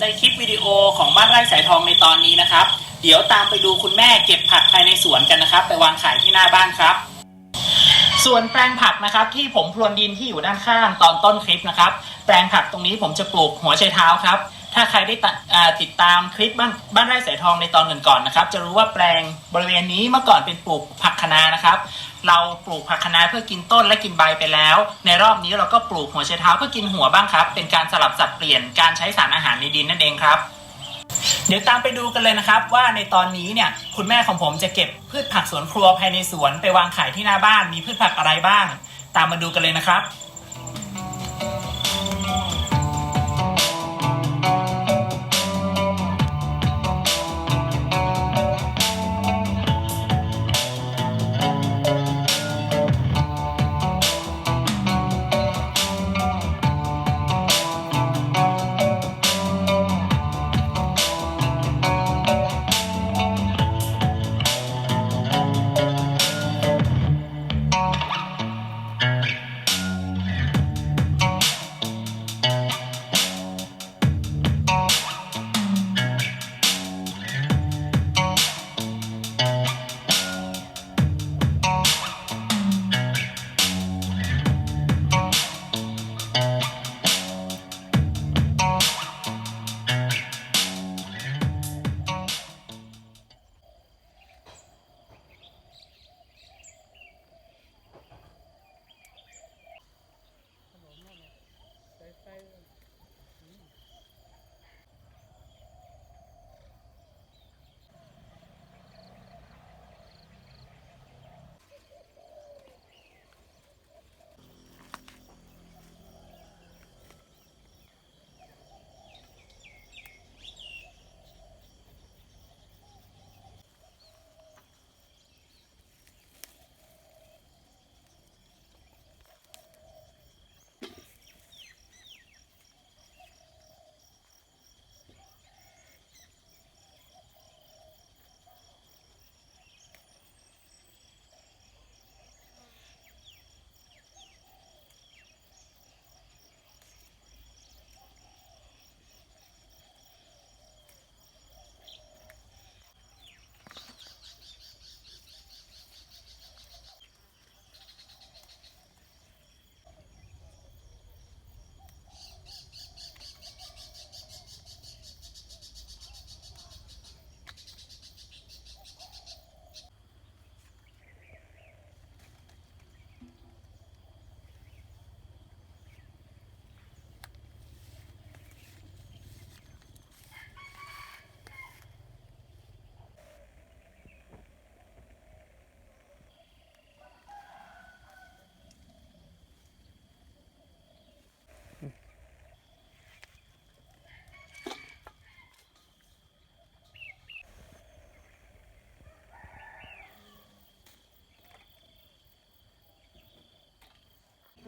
ในคลิปวิดีโอของบ้านไร่สายทองในตอนนี้นะครับ เดี๋ยวตามไปดูคุณแม่เก็บผักภายในสวนกันนะครับ ไปวางขายที่หน้าบ้านครับ ส่วนแปลงผักนะครับ ที่ผมพรวนดินที่อยู่ด้านข้างตอนต้นคลิปนะครับ แปลงผักตรงนี้ผมจะปลูกหัวไชเท้าครับ ถ้าใครได้ติดตามคลิปบ้านบ้านไร่สายทองในตอนก่อนๆนะครับ จะรู้ว่าแปลงบริเวณนี้เมื่อก่อนเป็นปลูกผักคะน้านะครับ เราปลูกผักคะน้าเพื่อกินต้นและกินใบไปแล้ว ในรอบนี้เราก็ปลูกหัวไชเท้าเพื่อกินหัวบ้างครับ เป็นการสลับสับเปลี่ยนการใช้สารอาหารในดินนั่นเองครับ เดี๋ยวตามไปดูกันเลยนะครับว่าในตอนนี้เนี่ยคุณแม่ของผมจะเก็บพืชผักสวนครัวภายในสวน ไปวางขายที่หน้าบ้านมีพืชผักอะไรบ้าง ตามมาดูกันเลยนะครับ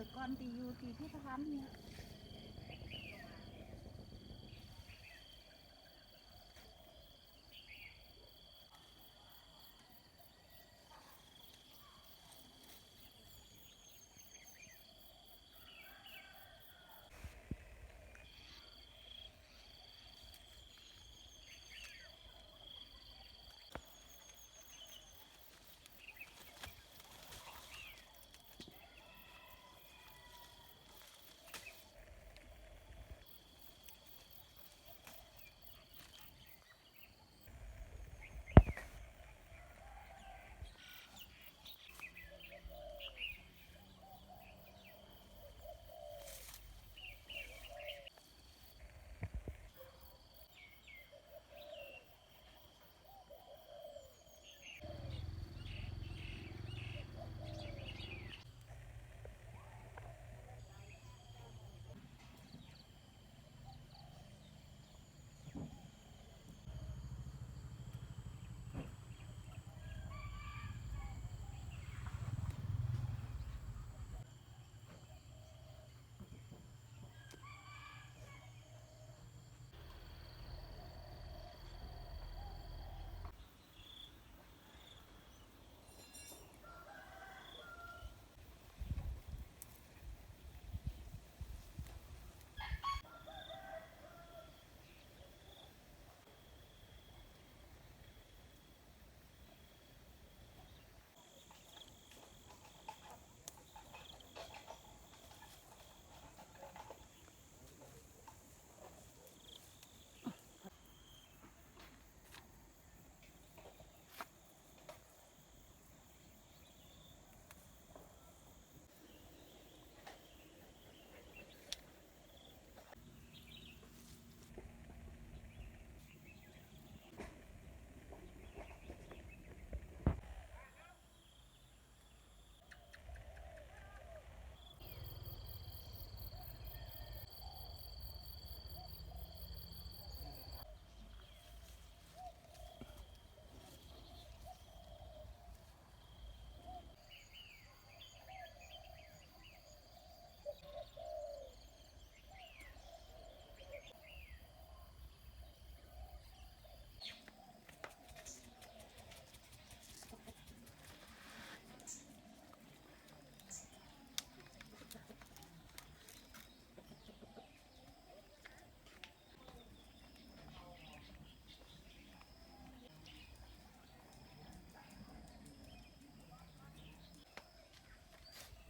แต่ก่อนตีอยู่ตีพิพิธภัณฑ์เนี่ย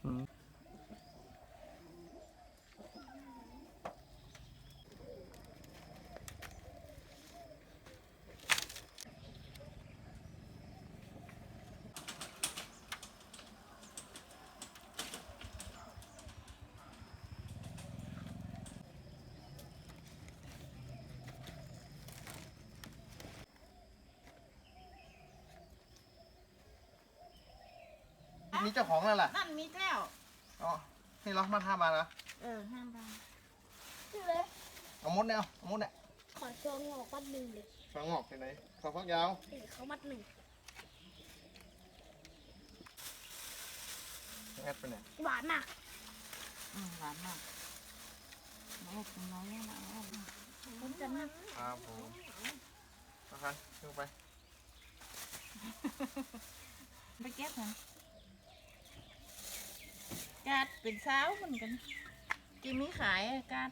Mm. มีเจ้าของแล้วล่ะนั่นมีแล้วอ๋อนี่เรามาทำมาแล้วเออห้ามทชื่อเลยเอามดเนี่ยเอามดเนี่ยขอโชว์งอกมัดหนึ่งเลยฟังงอกที่ไหนฟังฟักยาวเออเขามัดหนึ่งแอดไปเนี่ยหวานมากำอืมหวานมากน้อยเป็นน้อยนะเอามาผมจะนั่งครับผมมาคันขึ้นไปไปเก็บนะ กาดเป็นสาวเหมือนกัน กินมีขายอะกาด